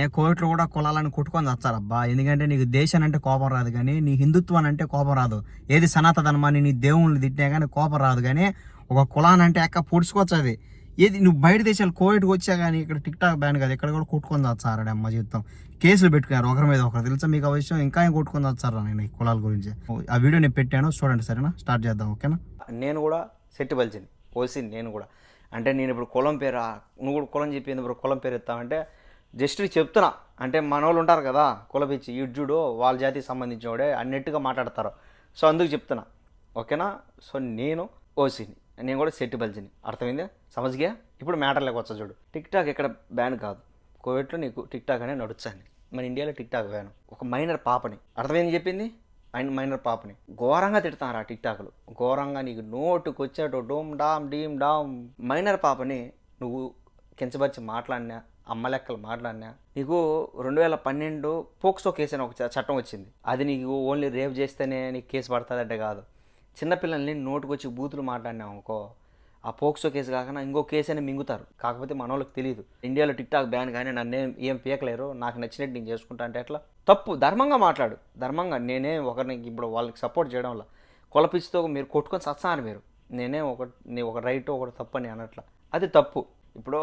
ఏ కోవిట్లో కూడా కులాలను కొట్టుకొని వచ్చారబ్బా ఎందుకంటే నీకు దేశాన్ని అంటే కోపం రాదు కానీ నీ హిందుత్వాన్ని అంటే కోపం రాదు. ఏది సనాత ధర్మాన్ని నీ దేవుణ్ణి తిట్టినా కానీ కోపం రాదు కానీ ఒక కులాన్ని అంటే ఎక్క పొడుచుకోవచ్చు అది. ఏది నువ్వు బయట దేశాలు కోవిడ్కి వచ్చా కానీ ఇక్కడ టిక్ టాక్ బ్యాన్ కాదు ఇక్కడ కూడా కొట్టుకొని వచ్చారు అమ్మ జీవితం. కేసులు పెట్టుకున్నారు ఒకరి మీద ఒకరు. తెలుసా మీకు ఆ విషయం? ఇంకా ఏం కొట్టుకొని వచ్చారా నేను ఈ కులాల గురించి. ఆ వీడియో నేను పెట్టాను చూడండి సరేనా? స్టార్ట్ చేద్దాం ఓకేనా? నేను కూడా సెట్ పలిచింది. పోసింది నేను కూడా. అంటే నేను ఇప్పుడు కులం పేరు? నువ్వు కూడా కులం చెప్పింది ఇప్పుడు కులం పేరు ఎత్తామంటే జస్ట్ చెప్తున్నా. అంటే మన వాళ్ళు ఉంటారు కదా కులపిచ్చి ఇడ్జుడు వాళ్ళ జాతికి సంబంధించినోడే అన్నట్టుగా మాట్లాడతారు. సో అందుకు చెప్తున్నా. ఓకేనా? సో నేను ఓసీని నేను కూడా సెట్టి బల్జిని. అర్థమైంది? సమజ్గా? ఇప్పుడు మ్యాటర్లోకి వచ్చా చూడు. టిక్ టాక్ ఇక్కడ బ్యాన్ కాదు. కోవిడ్లో నీకు టిక్ టాక్ అనే నడుచాను మన ఇండియాలో టిక్ టాక్ బ్యాన్. ఒక మైనర్ పాపని. అర్థమైంది చెప్పింది? అండ్ మైనర్ పాపని. ఘోరంగా తిడతారు ఆ టిక్ టాక్లు ఘోరంగా నీకు నోటుకు వచ్చేటో డోమ్ డామ్ డీమ్ డామ్. మైనర్ పాపని నువ్వు కించపరిచి మాట్లాడినా అమ్మ లెక్కలు మాట్లాడినా నీకు రెండు వేల పన్నెండు పోక్సో కేసు అని ఒక చట్టం వచ్చింది. అది నీకు ఓన్లీ రేప్ చేస్తేనే నీకు కేసు పడుతుందంటే కాదు. చిన్నపిల్లల్ని నోటుకొచ్చి బూతులు మాట్లాడినావు అనుకో ఆ పోక్సో కేసు కాకుండా ఇంకో కేసు అని మింగుతారు. కాకపోతే మన వాళ్ళకి తెలియదు ఇండియాలో టిక్ టాక్ బ్యాన్ కానీ నన్ను ఏం పీకలేరు నాకు నచ్చినట్టు నేను చేసుకుంటా అంటే ఎట్లా? తప్పు. ధర్మంగా మాట్లాడు. ధర్మంగా నేనే ఒకరిని ఇప్పుడు వాళ్ళకి సపోర్ట్ చేయడం వల్ల. కొలపిచ్చితో మీరు కొట్టుకొని సత్సాను మీరు. నేనే ఒక నీ ఒక రైట్ ఒకటి తప్పు అని అనట్లా అది తప్పు. ఇప్పుడు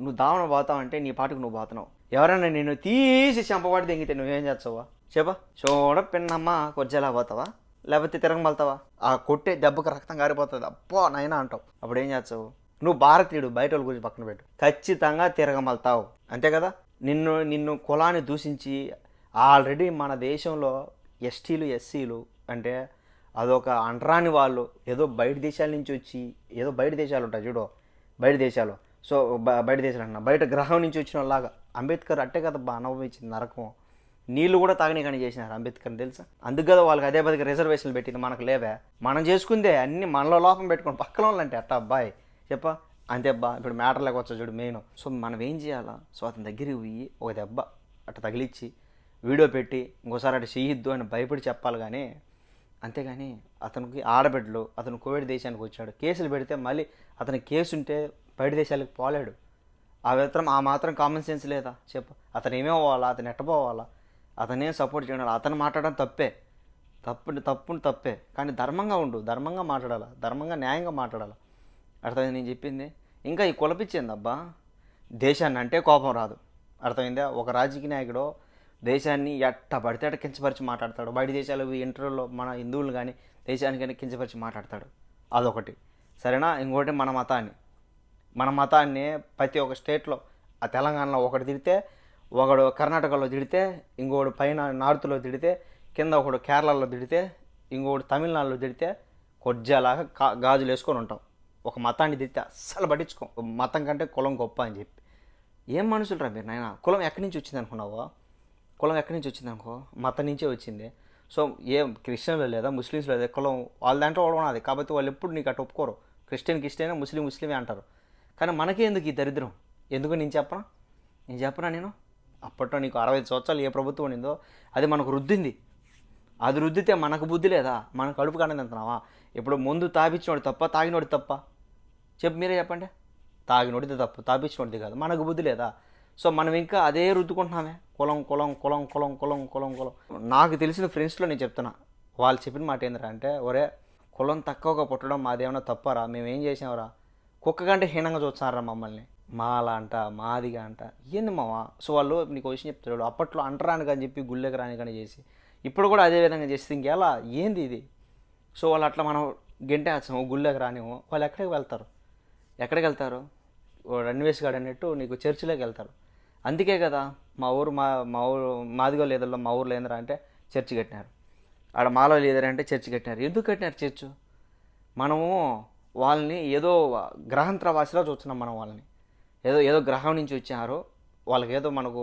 నువ్వు దావన పోతావంటే నీ పాటకు నువ్వు పోతున్నావు ఎవరైనా నేను తీసి చంపబడి దింగితే నువ్వేం చేస్తావా? చెప్పా. చూడ పిన్నమ్మ కొజ్జలా పోతావా? లేకపోతే తిరగమలుతావా ఆ కొట్టే దెబ్బకు రక్తం కారిపోతుంది. అబ్బో నైనా అంటావు. అప్పుడు ఏం చేస్తావు? నువ్వు భారతీయుడు బయట వాళ్ళ గురించి పక్కన పెట్టు. ఖచ్చితంగా తిరగమలుతావు అంతే కదా? నిన్ను నిన్ను కులాన్ని దూషించి ఆల్రెడీ మన దేశంలో ఎస్టీలు ఎస్సీలు అంటే అదొక అంటరాని వాళ్ళు ఏదో బయట దేశాల నుంచి వచ్చి ఏదో బయట దేశాలు ఉంటాయి చూడు బయట దేశాలు. సో బయట దేశాలు అంటున్నా బయట గ్రహం నుంచి వచ్చిన లాగా అంబేద్కర్ అట్టే కదా అనుభవించింది నరకం. నీళ్ళు కూడా తాగని కానీ చేసినారు అంబేద్కర్ తెలుసా? అందుకు కదా వాళ్ళకి అదే పదిగా రిజర్వేషన్లు పెట్టింది మనకు లేవే. మనం చేసుకుందే అన్ని మనలో లోపం పెట్టుకోండి పక్కన వాళ్ళంటే అట్ట అట్టా అబ్బాయి? చెప్పా. అంతే అబ్బా ఇప్పుడు మ్యాటర్లోకి వచ్చా చూడు మెయిన్ సో మనం ఏం చేయాలా? సో అతని దగ్గరికి పోయి ఒక దెబ్బ అట్ట తగిలిచ్చి వీడియో పెట్టి ఇంకోసారి అటు చేయొద్దు అని భయపడి చెప్పాలి కానీ అంతేగాని అతనికి ఆడబిడ్డలు అతను కోవిడ్ దేశానికి వచ్చాడు. కేసులు పెడితే మళ్ళీ అతని కేసు ఉంటే బయట దేశాలకు పోలేడు. ఆ మాత్రం ఆ మాత్రం కామన్ సెన్స్ లేదా? చెప్పు. అతను ఏమేం పోవాలా అతను ఎట్టపోవాలా అతనే సపోర్ట్ చేయడం. అతను మాట్లాడడం తప్పే. తప్పు తప్పు తప్పే. కానీ ధర్మంగా ఉండు. ధర్మంగా మాట్లాడాలా? ధర్మంగా న్యాయంగా మాట్లాడాలా? అర్థమైంది నేను చెప్పింది? ఇంకా ఈ కులపిచ్చింది అబ్బా దేశాన్ని అంటే కోపం రాదు. అర్థమైందా? ఒక రాజకీయ నాయకుడు దేశాన్ని ఎట్ట పడితే అట్ట కించపరిచి మాట్లాడతాడు. బయట దేశాలు ఇంటర్వ్యూలో మన హిందువులు కానీ దేశానికి కానీ కించపరిచి మాట్లాడతాడు. అదొకటి. సరేనా? ఇంకోటి మన మతాన్ని. మన మతాన్ని ప్రతి ఒక్క స్టేట్లో ఆ తెలంగాణలో ఒకటి తిడితే ఒకడు కర్ణాటకలో తిడితే ఇంకోడు పైన నార్త్లో తిడితే కింద ఒకడు కేరళలో తిడితే ఇంకోడు తమిళనాడులో తిడితే కొజ్జాలాగా కా గాజులు వేసుకొని ఉంటాం. ఒక మతాన్ని తిడితే అస్సలు పట్టించుకో. మతం కంటే కులం గొప్ప అని చెప్పి. ఏం మనుషులు రా మీరు నాయన? కులం ఎక్కడి నుంచి వచ్చింది అనుకున్నావో? కులం ఎక్కడి నుంచి వచ్చింది అనుకో? మతం నుంచే వచ్చింది. సో ఏ క్రిస్టియన్లో లేదా ముస్లిమ్స్లో లేదా కులం వాళ్ళ దాంట్లో కూడా ఉన్నది. కాబట్టి వాళ్ళు ఎప్పుడు నీకు అటు ఒప్పుకోరు. క్రిస్టియన్ క్రిస్టియన్ ముస్లిం ముస్లిమే అంటారు. కానీ మనకే ఎందుకు ఈ దరిద్రం? ఎందుకు నేను చెప్పనా? నేను చెప్పనా నేను? అప్పట్లో నీకు అరవై ఐదు సంవత్సరాలు ఏ ప్రభుత్వం ఉండిందో అది మనకు రుద్దింది. అది రుద్దితే మనకు బుద్ధి లేదా? మన కడుపు కానీ అంటున్నావా? ఇప్పుడు ముందు తాపించినోడు తప్ప తాగినోడు తప్ప? చెప్పు మీరే చెప్పండి. తాగినోడిది తప్పు తాపించినోడిది కాదు. మనకు బుద్ధి లేదా? సో మనం ఇంకా అదే రుద్దుకుంటున్నామే. కులం కులం కులం కులం కులం కులం కులం. నాకు తెలిసిన ఫ్రెండ్స్లో నేను చెప్తున్నా. వాళ్ళు చెప్పిన మాట ఏందిరా అంటే ఒరే కులం తక్కువగా పుట్టడం మాదేమన్నా తప్పరా? మేము ఏం చేసామరా కుక్క కంటే హీనంగా చూస్తున్నారా మమ్మల్ని? మాల అంట మాదిగా అంట ఏంది మావా? సో వాళ్ళు నీకు విషయం చెప్తారు అప్పట్లో అంటరాని అని చెప్పి గుళ్ళకి రాని కానీ చేసి ఇప్పుడు కూడా అదే విధంగా చేస్తే ఇంకెలా ఏంది ఇది? సో వాళ్ళు అట్లా మనం గెంటేస్తాము గుళ్ళకి రానివ్వము వాళ్ళు ఎక్కడికి వెళ్తారు? ఎక్కడికి వెళ్తారు? రన్వేస్ గార్డ్ అన్నట్టు నీకు చర్చిలోకి వెళ్తారు. అందుకే కదా మా ఊరు మా మా ఊరు మాదిగో లేదల్లో మా ఊర్లో ఏందిరా అంటే చర్చి కట్టినారు. ఆడ మాలో లేదరా అంటే చర్చి కట్టినారు. ఎందుకు కట్టినారు చర్చ్? మనము వాళ్ళని ఏదో గ్రహాంతరవాసిలో చూస్తున్నాం మనం వాళ్ళని. ఏదో ఏదో గ్రహం నుంచి వచ్చారు వాళ్ళకి ఏదో మనకు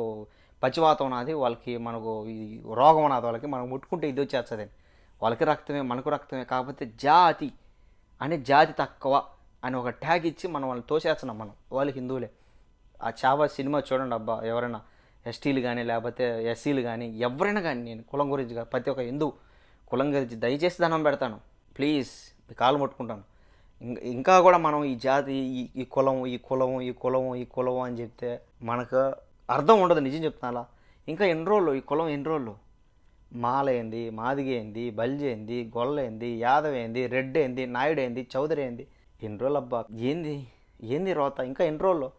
పచ్చివాతం ఉన్నది వాళ్ళకి మనకు ఇది రోగం ఉన్నది వాళ్ళకి మనం ముట్టుకుంటే ఇది వచ్చేస్తుంది. వాళ్ళకి రక్తమే మనకు రక్తమే కాకపోతే జాతి అనే జాతి తక్కువ అని ఒక ట్యాగ్ ఇచ్చి మనం వాళ్ళని తోసేస్తున్నాం మనం వాళ్ళు హిందువులే. ఆ చావా సినిమా చూడండి అబ్బా ఎవరైనా ఎస్టీలు కానీ లేకపోతే ఎస్సీలు కానీ ఎవరైనా కానీ నేను కులం గురించి ప్రతి ఒక్క హిందువు కులం గురించి దయచేసి దండం పెడతాను. ప్లీజ్ మీ కాలు ముట్టుకుంటాను. ఇంకా కూడా మనం ఈ జాతి ఈ ఈ కులం ఈ కులం ఈ కులం ఈ కులం అని చెప్తే మనకు అర్థం ఉండదు. నిజం చెప్తున్నా ఇంకా ఎన్ని రోజులు? ఈ కులం ఎన్ని రోజులు? మాల ఏంది బల్జేంది ఏంది యాదవేంది రెడ్డేంది గొల్ల ఏంది ఏంది నాయుడు ఏంది చౌదరి ఏంది ఎన్ని రోజులు అబ్బా? ఏంది? ఏంది రోత? ఇంకా ఎన్ని రోజులు?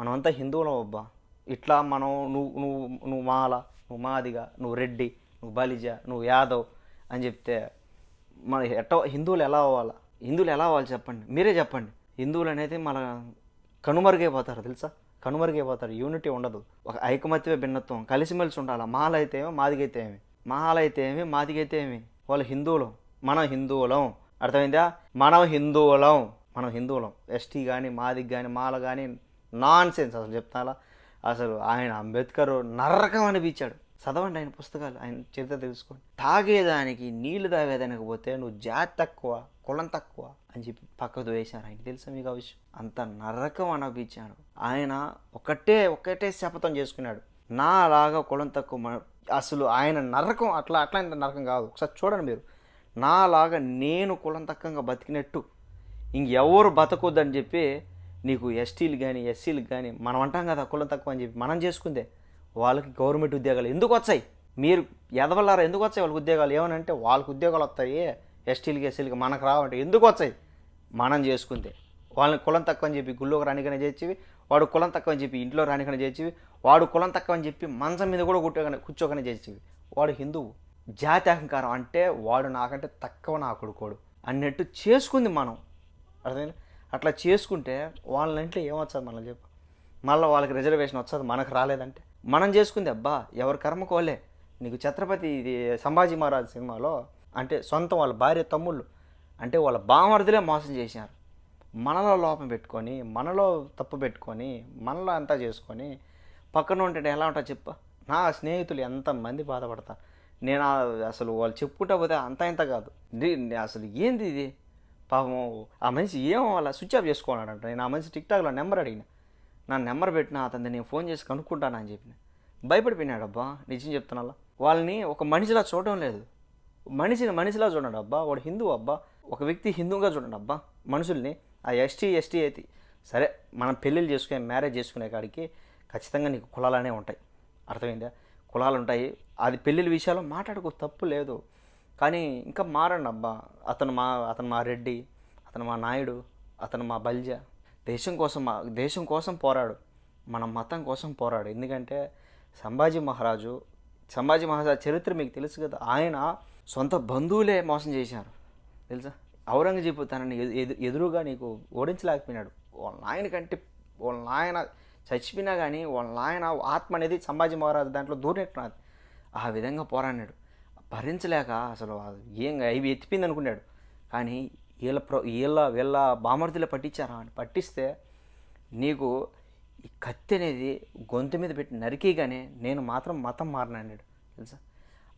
మనమంతా హిందువులం అబ్బా. ఇట్లా మనం నువ్వు నువ్వు నువ్వు మాల నువ్వు మాదిగ నువ్వు రెడ్డి నువ్వు బలిజ నువ్వు యాదవ్ అని చెప్తే మన ఎట్ట హిందువులు ఎలా అవ్వాలా? హిందువులు ఎలా అవ్వాలి చెప్పండి? మీరే చెప్పండి. హిందువులు అనేది మన కనుమరుగైపోతారు తెలుసా? కనుమరుగైపోతారు. యూనిటీ ఉండదు. ఒక ఐకమత్య భిన్నత్వం. కలిసిమెలిసి ఉండాలి? మాల అయితే ఏమి మాదిగైతే ఏమి మాలైతే అయితే ఏమి మాదిగైతే ఏమి వాళ్ళు హిందువులం. మనం హిందువులం. అర్థమైందా? మనం హిందువులం. మనం హిందువులం. ఎస్టీ కానీ మాది కానీ మాల కానీ నాన్ సెన్స్ అసలు చెప్తాలా? అసలు ఆయన అంబేద్కర్ నరకం అనిపించాడు. చదవండి ఆయన పుస్తకాలు ఆయన చరిత్ర తెలుసుకోండి. తాగేదానికి నీళ్ళు తాగేదానికి పోతే నువ్వు జాతి తక్కువ. కులం తక్కువ అని చెప్పి పక్కకు వేశారు ఆయన తెలుసా మీకు ఆ విషయం? అంత నరకం అనిపించాడు ఆయన ఒకటే ఒకటే శపథం చేసుకున్నాడు. నా లాగా కులం తక్కువ అసలు ఆయన నరకం అట్లా అట్లా ఇంత నరకం కాదు. ఒకసారి చూడండి మీరు. నాలాగా నేను కులం తక్కువగా బతికినట్టు ఇంకెవరు బతకొద్దని చెప్పి నీకు ఎస్టీలు కానీ ఎస్సీలకు కానీ మనం అంటాం కదా కులం తక్కువ అని చెప్పి మనం చేసుకుందే వాళ్ళకి గవర్నమెంట్ ఉద్యోగాలు ఎందుకు వచ్చాయి? మీరు ఎదవలారా ఎందుకు వచ్చాయి వాళ్ళకి ఉద్యోగాలు? ఏమనంటే వాళ్ళకి ఉద్యోగాలు వస్తాయి. ఎస్టీలకి ఎస్సీలకి మనకు రావంటే ఎందుకు వచ్చాయి? మనం చేసుకుంటే. వాళ్ళని కులం తక్కువ అని చెప్పి గుళ్ళోకి రానికనే చేర్చివి వాడు కులం తక్కువ అని చెప్పి ఇంట్లో రానికనే చేర్చివి వాడు కులం తక్కువ అని చెప్పి మంచం మీద కూడా కూర్చోకనే కూర్చోకనే చేర్చివి. వాడు హిందువు. జాతి అహంకారం అంటే వాడు నాకంటే తక్కువ నా కొడుకోడు అన్నట్టు చేసుకుంది మనం. అర్థమైంది? అట్లా చేసుకుంటే వాళ్ళ ఇంట్లో ఏమొచ్చదు మనం చెప్పు? మళ్ళీ వాళ్ళకి రిజర్వేషన్ వచ్చదు మనకు రాలేదంటే. మనం చేసుకుంది అబ్బా ఎవరి కర్మకోలే నీకు ఛత్రపతి ఇది సంభాజీ మహారాజ్ సినిమాలో అంటే సొంతం వాళ్ళ భార్య తమ్ముళ్ళు అంటే వాళ్ళ బామర్దులే మోసం చేశారు మనలో లోపం పెట్టుకొని మనలో తప్పు పెట్టుకొని మనలో అంతా చేసుకొని పక్కన ఉంటే ఎలా ఉంటా చెప్ప. నా స్నేహితులు ఎంతమంది బాధపడతారు నేను అసలు వాళ్ళు చెప్పుకుంటా పోతే అంత ఇంత కాదు. అసలు ఏంది ఇది? పాపం ఆ మనిషి ఏం వాళ్ళ స్విచ్ ఆఫ్ చేసుకోవాలంట నేను ఆ మనిషి టిక్ టాక్లో నెంబర్ అడిగిన. నా నెంబర్ పెట్టిన అతన్ని నేను ఫోన్ చేసి కనుక్కుంటాను అని చెప్పిన. భయపడిపోయినాడబ్బా నిజం చెప్తున్నా వాళ్ళని ఒక మనిషిలా చూడడం లేదు. మనిషిని మనిషిలా చూడండి అబ్బా వాడు హిందూ అబ్బా ఒక వ్యక్తి హిందువుగా చూడండి అబ్బా మనుషుల్ని ఆ ఎస్టీ ఎస్టీ అయితే సరే మనం పెళ్ళిళ్ళు చేసుకునే మ్యారేజ్ చేసుకునే కాడికి ఖచ్చితంగా నీకు కులాలనే ఉంటాయి. అర్థమైందా? కులాలు ఉంటాయి అది పెళ్ళిళ్ళ విషయాల్లో మాట్లాడుకో తప్పు లేదు. కానీ ఇంకా మారండి అబ్బా. అతను మా అతను మా రెడ్డి అతను మా నాయుడు అతను మా బల్జ. దేశం కోసం మా దేశం కోసం పోరాడు. మన మతం కోసం పోరాడు. ఎందుకంటే సంభాజీ మహారాజు సంభాజీ మహారాజు చరిత్ర మీకు తెలుసు కదా. ఆయన సొంత బంధువులే మోసం చేశారు. తెలుసా? ఔరంగజేబు తనని ఎదు- ఎదు- ఎదురుగా నీకు ఓడించలేకపోయినాడు. వాళ్ళ నాయన కంటే వాళ్ళ నాయన చచ్చిపోయినా కానీ వాళ్ళ నాయన ఆత్మ అనేది సంభాజీ మహారాజు దాంట్లో దూరెట్టున్నది ఆ విధంగా పోరాడినాడు. భరించలేక అసలు ఏం అవి ఎత్తిపోయింది అనుకున్నాడు. కానీ వీళ్ళ ప్ర వీళ్ళ వీళ్ళ బామర్తిలో పట్టించారా? అని పట్టిస్తే నీకు ఈ కత్తి అనేది గొంతు మీద పెట్టి నరికిగానే నేను మాత్రం మతం మారినాడు తెలుసా?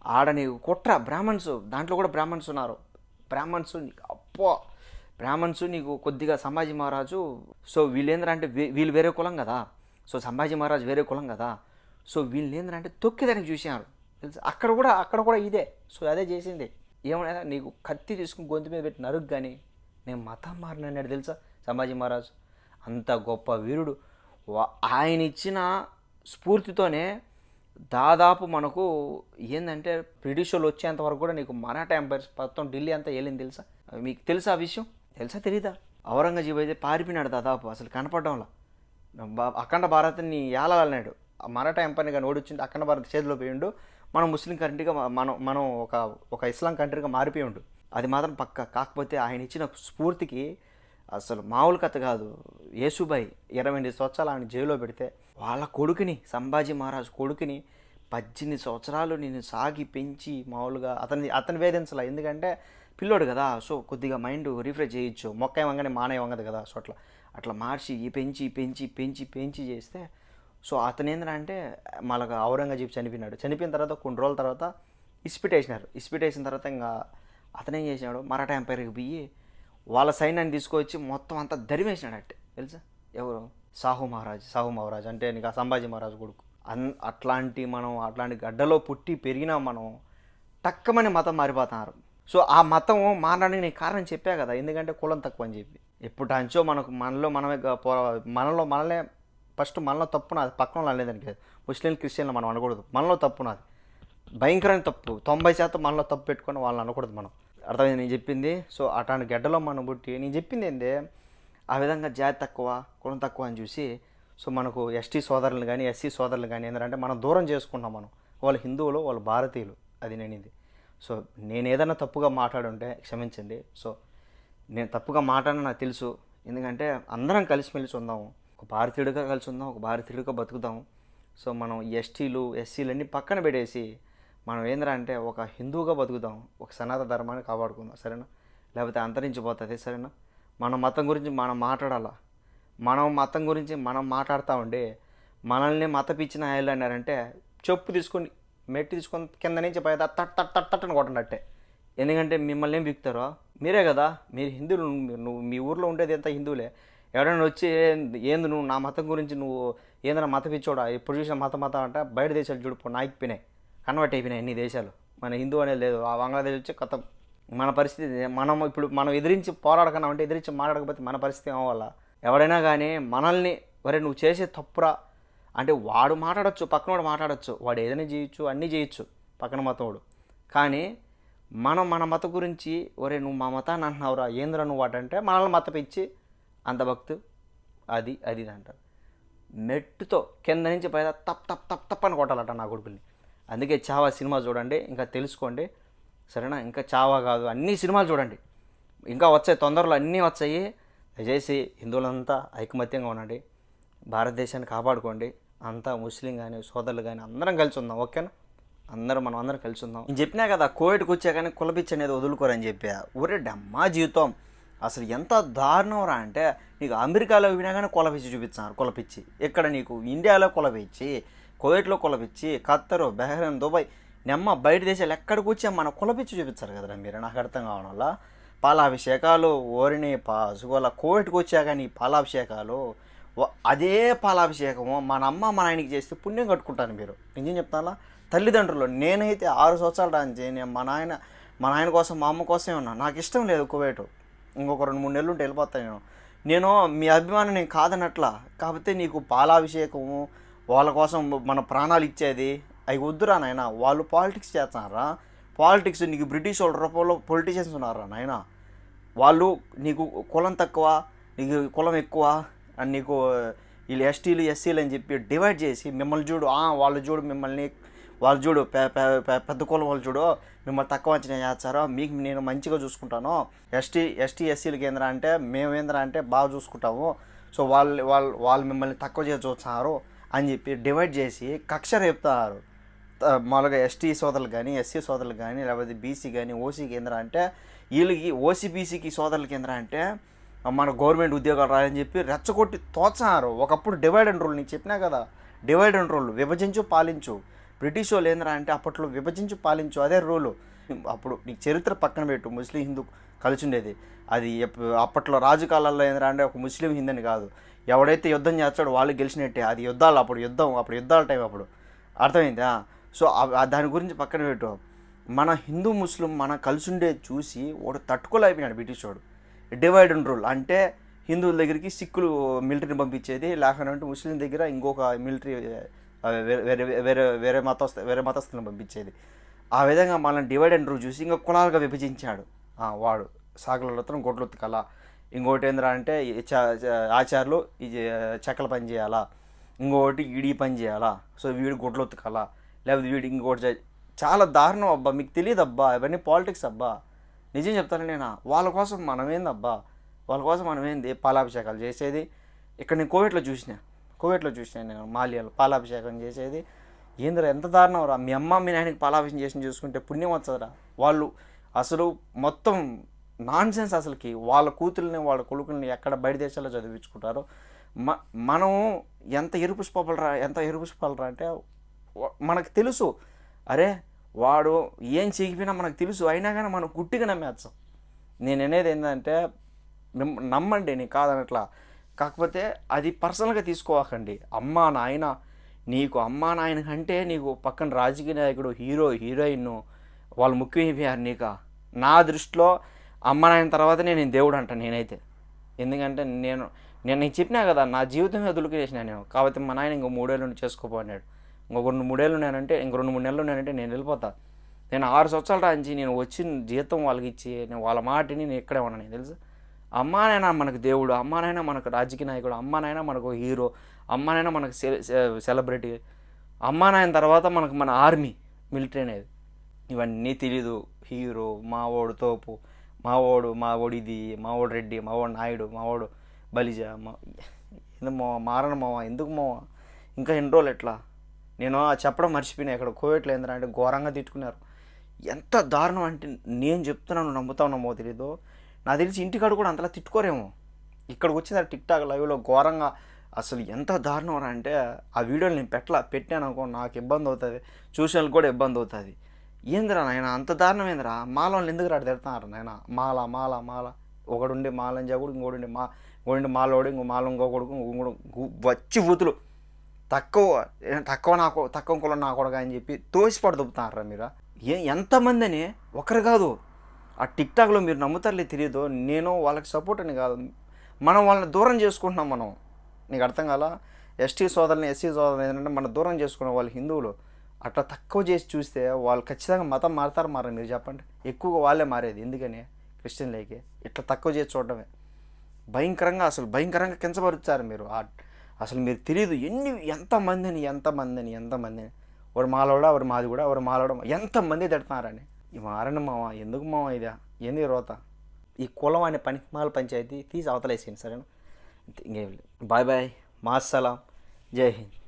ఆడ నీకు కుట్ర బ్రాహ్మణ్స్. దాంట్లో కూడా బ్రాహ్మణ్స్ ఉన్నారు. బ్రాహ్మణ్స్ నీకు అప్పో బ్రాహ్మణ్స్ నీకు కొద్దిగా సంభాజీ మహారాజు సో వీళ్ళేంద్ర అంటే వీళ్ళు వేరే కులం కదా. సో సంభాజీ మహారాజు వేరే కులం కదా. సో వీళ్ళేంద్ర అంటే తొక్కేదానికి చూశారు తెలుసా? అక్కడ కూడా అక్కడ కూడా ఇదే. సో అదే చేసింది. ఏమన్నా నీకు కత్తి తీసుకుని గొంతు మీద పెట్టి నరుగు కానీ నేను మతం మారినాడు తెలుసా సంభాజీ మహారాజు? అంత గొప్ప వీరుడు. వా- ఆయన ఇచ్చిన స్ఫూర్తితోనే దాదాపు మనకు ఏంటంటే బ్రిటిష్ వాళ్ళు వచ్చేంత వరకు కూడా నీకు మరాఠా ఎంపైర్స్ మొత్తం ఢిల్లీ అంతా వెళ్ళింది తెలుసా? మీకు తెలుసా ఆ విషయం? తెలుసా తెలీదా? ఔరంగజీబ్ అయితే పారిపోయినాడు దాదాపు అసలు కనపడడంలా. అఖండ భారత్ని ఏలాలన్నాడు ఆ మరాఠా ఎంపైర్ని కానీ ఓడిచ్చింది అఖండ భారత్ చేతిలో పోయిండు మనం ముస్లిం కంట్రీగా మనం మనం ఒక ఒక ఇస్లాం కంట్రీగా మారిపోయి ఉండు. అది మాత్రం పక్క. కాకపోతే ఆయన ఇచ్చిన స్ఫూర్తికి అసలు మామూలు కథ కాదు. యేసుబాయి ఇరవై ఎనిమిది సంవత్సరాలు ఆయన జైల్లో పెడితే వాళ్ళ కొడుకుని సంభాజీ మహారాజు కొడుకుని పద్దెనిమిది సంవత్సరాలు నేను సాగి పెంచి మామూలుగా అతని అతని వేధించాల. ఎందుకంటే పిల్లోడు కదా సో కొద్దిగా మైండ్ రిఫ్రెష్ చేయొచ్చు. మొక్క ఏమంగానే మానే వంగదు కదా సో అట్లా అట్లా మార్చి ఈ పెంచి పెంచి పెంచి పెంచి చేస్తే సో అతను ఏంటంటే మళ్ళీ ఔరంగజేబు చనిపోయినాడు. చనిపోయిన తర్వాత కొన్ని రోజుల తర్వాత ఇస్పిట్ వేసినారు ఇస్పిట్ వేసిన తర్వాత ఇంకా అతనేం చేసినాడు? మరాఠా ఎంపైర్కి పోయి వాళ్ళ సైన్యాన్ని తీసుకొచ్చి మొత్తం అంతా దరివేసినాడు తెలుసా? ఎవరు? సాహు మహారాజ్ సాహు మహారాజ్ అంటే నీకు ఆ సంభాజీ మహారాజ్ కొడుకు. అన్ అట్లాంటి మనం అట్లాంటి గడ్డలో పుట్టి పెరిగినా మనం టక్కమని మతం మారిపోతున్నారు. సో ఆ మతం మారడానికి నేను కారణం చెప్పా కదా ఎందుకంటే కులం తక్కువ అని చెప్పి. ఎప్పుడు అంచో మనకు మనలో మనమే పో మనలో మనలే ఫస్ట్ మనలో తప్పు నాది పక్కన వాళ్ళు అనేదానికి ముస్లిం క్రిస్టియన్లు మనం అనకూడదు. మనలో తప్పు నాది భయంకరమైన తప్పు. తొంభై శాతం మనలో తప్పు పెట్టుకొని వాళ్ళని అనకూడదు మనం. అర్థమైంది? నేను చెప్పింది? సో అట్లాంటి గడ్డలో మనం పుట్టి నేను చెప్పింది ఏంటి ఆ విధంగా జాతి తక్కువ కులం తక్కువ అని చూసి సో మనకు ఎస్టీ సోదరులు కానీ ఎస్సీ సోదరులు కానీ ఏంటంటే మనం దూరం చేసుకుంటాం మనం. వాళ్ళు హిందువులు వాళ్ళు భారతీయులు అది నేను ఇది సో నేను ఏదైనా తప్పుగా మాట్లాడుంటే క్షమించండి. సో నేను తప్పుగా మాట్లాడిన నాకు తెలుసు. ఎందుకంటే అందరం కలిసిమెలిసి ఉందాము. ఒక భారతీయుడిగా కలిసి ఉందాం ఒక భారతీయుడిగా బతుకుదాము. సో మనం ఎస్టీలు ఎస్సీలు అన్నీ పక్కన పెట్టేసి మనం ఏంద్రా అంటే ఒక హిందువుగా బతుకుదాం ఒక సనాతన ధర్మాన్ని కాపాడుకుందాం సరేనా? లేకపోతే అంతరించిపోతుంది సరేనా? మన మతం గురించి మనం మాట్లాడాలా? మనం మతం గురించి మనం మాట్లాడుతూ ఉండి మనల్ని మత పిచ్చిన ఆయన అన్నారంటే చెప్పు తీసుకొని మెట్టి తీసుకొని కింద నుంచి పై తట్ తట్ తట్ తట్ అని కొట్టనట్టే ఎందుకంటే మిమ్మల్ని ఏం బిక్తారో మీరే కదా? మీరు హిందువులు నువ్వు- మీ ఊర్లో ఉండేది ఎంత హిందువులే? ఎవడైనా వచ్చి "ఏంది- ఏంది నువ్వు నా మతం గురించి నువ్వు ఏందన్నా మత పిచ్చోడా ఎప్పుడు చూసిన మత మతం అంటే బయట దేశాలు చూడు నాకిపోయినాయి కన్వర్ట్ అయిపోయినాయి అన్ని దేశాలు. మన హిందూ అనేది లేదు. ఆ బంగ్లాదేశ్ వచ్చి కొత్త మన పరిస్థితి మనం ఇప్పుడు మనం ఎదిరించి పోరాడకన్నా అంటే ఎదిరించి మాట్లాడకపోతే మన పరిస్థితి ఏమవ్వాలా? ఎవడైనా కానీ మనల్ని వరే నువ్వు చేసే తప్పురా. అంటే వాడు మాట్లాడచ్చు పక్కన వాడు మాట్లాడొచ్చు. వాడు ఏదైనా చేయొచ్చు అన్నీ చేయొచ్చు పక్కన మతంవాడు కానీ మనం మన మత గురించి ఒరే నువ్వు మా మతాన్ని అంటున్నావురా ఏంద్రా నువ్వు వాటంటే మనల్ని మతపించి అంత భక్తు అది అది ఇది అంటారు. నెట్టుతో కింద నుంచి పైదా తప్ తప్ తప్ తప్ అని కొట్టాలట నా కొడుకుల్ని. అందుకే చావా సినిమా చూడండి ఇంకా తెలుసుకోండి. సరేనా? ఇంకా చావా కాదు అన్ని సినిమాలు చూడండి. ఇంకా వచ్చాయి తొందరలో అన్నీ వచ్చాయి. దయచేసి హిందువులంతా ఐకమత్యంగా ఉండండి. భారతదేశాన్ని కాపాడుకోండి. అంతా ముస్లిం కానీ సోదరులు కానీ అందరం కలిసి ఉందాం ఓకేనా? అందరం మనం అందరం కలిసి ఉందాం. నేను చెప్పినా కదా కోవిడ్కి వచ్చా కానీ కులపిచ్చి అనేది వదులుకోరని చెప్పా. ఊరే డమ్మా జీవితం. అసలు ఎంత దారుణం రా అంటే నీకు అమెరికాలో వినా కానీ కులపిచ్చి చూపించారు కులపిచ్చి ఇక్కడ నీకు? ఇండియాలో కులపిచ్చి కువైట్లో కులపిచ్చి ఖత్తరు బహ్రెయిన్ దుబాయ్ నెమ్మ బయట దేశాలు ఎక్కడికి వచ్చా మన కులపిచ్చి చూపించారు కదరా మీరు? నాకు అర్థం కావడం వల్ల. పాలాభిషేకాలు ఓరిని పాసుకోవాల కోవిడ్కి వచ్చాక నీ పాలాభిషేకాలు అదే పాలాభిషేకము మన అమ్మ మన ఆయనకి చేస్తే పుణ్యం కట్టుకుంటాను మీరు. నిజం చెప్తానా? తల్లిదండ్రులు నేనైతే ఆరు సంవత్సరాలు రాంచి నేను మా నాయన మా నాయన కోసం మా అమ్మ కోసమే ఉన్నా. నాకు ఇష్టం లేదు కువైట్. ఇంకొక రెండు మూడు నెలలు ఉంటే వెళ్ళిపోతాను నేను. నేను మీ అభిమానం నేను కాదనట్లా. కాకపోతే నీకు పాలాభిషేకము వాళ్ళ కోసం మన ప్రాణాలు ఇచ్చేది. అవి వద్దురా నాయన వాళ్ళు పాలిటిక్స్ చేస్తున్నారా? పాలిటిక్స్ నీకు బ్రిటిష్ వాళ్ళ రూపంలో పొలిటీషియన్స్ ఉన్నారా నాయన? వాళ్ళు నీకు కులం తక్కువ నీకు కులం ఎక్కువ అండ్ నీకు వీళ్ళు ఎస్టీలు ఎస్సీలు అని చెప్పి డివైడ్ చేసి మిమ్మల్ని చూడు వాళ్ళు చూడు మిమ్మల్ని వాళ్ళు చూడు పెద్ద కులం వాళ్ళు చూడు మిమ్మల్ని తక్కువ అంచనా చేస్తారో మీకు నేను మంచిగా చూసుకుంటాను. ఎస్టీ ఎస్టీ ఎస్సీలకి ఏంద్రా అంటే మేము ఏంద్రా అంటే బాగా చూసుకుంటాము. సో వాళ్ళు వాళ్ళు వాళ్ళు మిమ్మల్ని తక్కువ చేసి చూస్తున్నారు. అని చెప్పి డివైడ్ చేసి కక్ష రేపుతారు. మామూలుగా ఎస్టీ సోదరులు కానీ ఎస్సీ సోదరులు కానీ లేకపోతే బీసీ కానీ ఓసీ కేంద్ర అంటే వీళ్ళకి ఓసీ బీసీకి సోదరుల కేంద్ర అంటే మన గవర్నమెంట్ ఉద్యోగాలు రాయని చెప్పి రెచ్చగొట్టి తోచారు. ఒకప్పుడు డివైడ్ అండ్ రూల్ నీకు చెప్పినా కదా. డివైడ్ అండ్ రూల్ విభజించు పాలించు. బ్రిటిష్ వాళ్ళు ఏంద్రా అంటే అప్పట్లో విభజించు పాలించు అదే రూలు అప్పుడు నీకు చరిత్ర పక్కన పెట్టు. ముస్లిం హిందూ కలిసి ఉండేది. అది అప్పట్లో రాజు కాలాల్లో ఏంద్రా అంటే ఒక ముస్లిం హిందని కాదు. ఎవడైతే యుద్ధం చేస్తాడో వాళ్ళు గెలిచినట్టే. అది యుద్ధాలు అప్పుడు యుద్ధం అప్పుడు యుద్ధాల టైం అప్పుడు. అర్థమైందా? సో దాని గురించి పక్కన పెట్టు. మన హిందూ ముస్లిం మన కలిసి ఉండే చూసి వాడు తట్టుకోలేకపోయినాడు బ్రిటిష్ వాడు. Divide and rule. అంటే హిందువుల దగ్గరికి సిక్కులు మిలిటరీని పంపించేది లేకపోతే ముస్లిం దగ్గర ఇంకొక మిలిటరీ వేరే వేరే వేరే వేరే మతస్థ వేరే మతస్థులను పంపించేది. ఆ విధంగా మనల్ని డివైడ్ అండ్ రూల్ చూసి ఇంకా కులాలుగా విభజించాడు. వాడు. సాగులతో గొడ్లు కళ. ఇంకోటి ఏంద్రా అంటే ఆచార్యులు ఈ చెక్కల పని చేయాలా? ఇంకొకటి ఇడి పని చేయాలా? సో వీడు గుడ్లు ఉతకాలా? లేకపోతే వీడు ఇంకోటి చాలా దారుణం అబ్బా. మీకు తెలియదు అబ్బా ఇవన్నీ పాలిటిక్స్ అబ్బా. నిజం చెప్తాను నేను? వాళ్ళ కోసం మనమేంది అబ్బా వాళ్ళ కోసం మనం ఏంది పాలాభిషేకాలు చేసేది. ఇక్కడ నేను కోవిడ్లో చూసిన. కోవిడ్లో చూసిన నేను మాల్యాలు పాలాభిషేకం చేసేది. ఏందిరా ఎంత దారుణం రా. మీ అమ్మ మీ నాయనకి పాలాభిషేకం చేసి చూసుకుంటే పుణ్యం వచ్చదురా వాళ్ళు అసలు మొత్తం నాన్ సెన్స్ అసలుకి. వాళ్ళ కూతుర్ని వాళ్ళ కొడుకుల్ని ఎక్కడ బయట దేశాల్లో చదివించుకుంటారో. మ మనం ఎంత ఎరుపుష్పాలరా ఎంత ఎరుపుష్పాలరా అంటే మనకు తెలుసు. అరే వాడు ఏం చేయకపోయినా మనకు తెలుసు. అయినా కానీ మనం గుట్టిగా నమ్మేస్తాం నేను అనేది ఏంటంటే నమ్మండి నమ్మండి నేను కాదనట్లా. కాకపోతే అది పర్సనల్గా తీసుకోవాకండి. అమ్మా నాయన నీకు అమ్మా నాయన కంటే నీకు పక్కన రాజకీయ నాయకుడు హీరో హీరోయిన్ వాళ్ళు ముఖ్యమైపోయారు నీక నా దృష్టిలో అమ్మ నాయన తర్వాత నేను దేవుడు అంట నేనైతే. ఎందుకంటే నేను నేను నీకు చెప్పినా కదా నా జీవితం వదులుకునేసిన నేను. కాబట్టి మా నాయన ఇంకో మూడేళ్ళు నుండి చేసుకోపో అన్నాడు. ఇంకో రెండు మూడేళ్ళు ఉన్నానంటే ఇంకో రెండు మూడు నెలలు ఉన్నానంటే నేను వెళ్ళిపోతా. నేను ఆరు సంవత్సరాల రాంచి నేను వచ్చిన జీతం వాళ్ళకి ఇచ్చి నేను వాళ్ళ మాటని నేను ఇక్కడే ఉన్నాను నీకు తెలుసు? అమ్మానైనా మనకు దేవుడు అమ్మానైనా మనకు రాజకీయ నాయకుడు అమ్మానైనా మనకు హీరో అమ్మానైనా మనకు సెలబ్రిటీ అమ్మానాయన తర్వాత మనకు మన ఆర్మీ మిలిటరీ అనేది. ఇవన్నీ తెలీదు. హీరో మావోడు తోపు మావోడు మావోడు ఇది మావోడు రెడ్డి మావోడు నాయుడు మావోడు బలిజ మా ఎందుకు మారణ మావ ఎందుకు మావ? ఇంకా ఎన్ని రోజులు ఎట్లా? నేను ఆ చెప్పడం మర్చిపోయినా ఇక్కడ కోవిడ్లో ఏంద్రా అంటే ఘోరంగా తిట్టుకున్నారు. ఎంత దారుణం అంటే నేను చెప్తున్నాను నమ్ముతావు నమ్మో తెలీదు. నాకు తెలిసి ఇంటికాడ కూడా అంతలా తిట్టుకోరేమో. ఇక్కడికి వచ్చింది టిక్ టాక్ లైవ్లో ఘోరంగా అసలు ఎంత దారుణం అంటే ఆ వీడియోలు నేను పెట్టలా పెట్టాను అనుకో నాకు ఇబ్బంది అవుతుంది చూసిన వాళ్ళకి కూడా ఇబ్బంది అవుతుంది. ఏందిరా నాయన అంత దారుణం ఏందిరా? మాల ఎందుకు రాడు తిడుతున్నారు నాయన? మాల మాల మాల. ఒకడుండి మాలని చేయకూడదు ఇంకోడుండి మా ఇంకోటి మాలోడు ఇంకో మాల ఇంకో కొడుకు ఇంకోడు వచ్చి బూతులు తక్కువ తక్కువ నాకు తక్కువ కులం నా కొడక అని చెప్పి తోసిపడి దుబ్బుతారా మీరు? ఏ ఎంతమంది అని ఒకరు కాదు. ఆ టిక్ టాక్లో మీరు నమ్ముతారులే తెలియదు. నేను వాళ్ళకి సపోర్ట్ అని కాదు. మనం వాళ్ళని దూరం చేసుకుంటున్నాం మనం. నీకు అర్థం కాలా? ఎస్టీ సోదరుని ఎస్సీ సోదరుని ఏంటంటే మనం దూరం చేసుకునే వాళ్ళు హిందువులు. అట్లా తక్కువ చేసి చూస్తే వాళ్ళు ఖచ్చితంగా మతం మారుతారు మారా మీరు చెప్పండి. ఎక్కువగా వాళ్ళే మారేది. ఎందుకని? క్రిస్టియన్లకి ఇట్లా తక్కువ చేసి చూడడమే. భయంకరంగా అసలు భయంకరంగా కించపరుచారు మీరు. అసలు మీరు తెలియదు ఎన్ని ఎంతమందిని ఎంతమందిని ఎంతమందిని వాడు మాలోడా వాడు మాది కూడా వాడు మాలోడ. ఎంతమంది తిడుతున్నారని. ఈ మారణ ఎందుకు మావా ఇదా? ఏంది రోత? ఈ కులం అనే పనిమాల పంచాయతీ తీసి అవతలేసేయండి సరేనా? ఇంకేం లేదు. Bye bye. మాస్సలాం జై హింద్.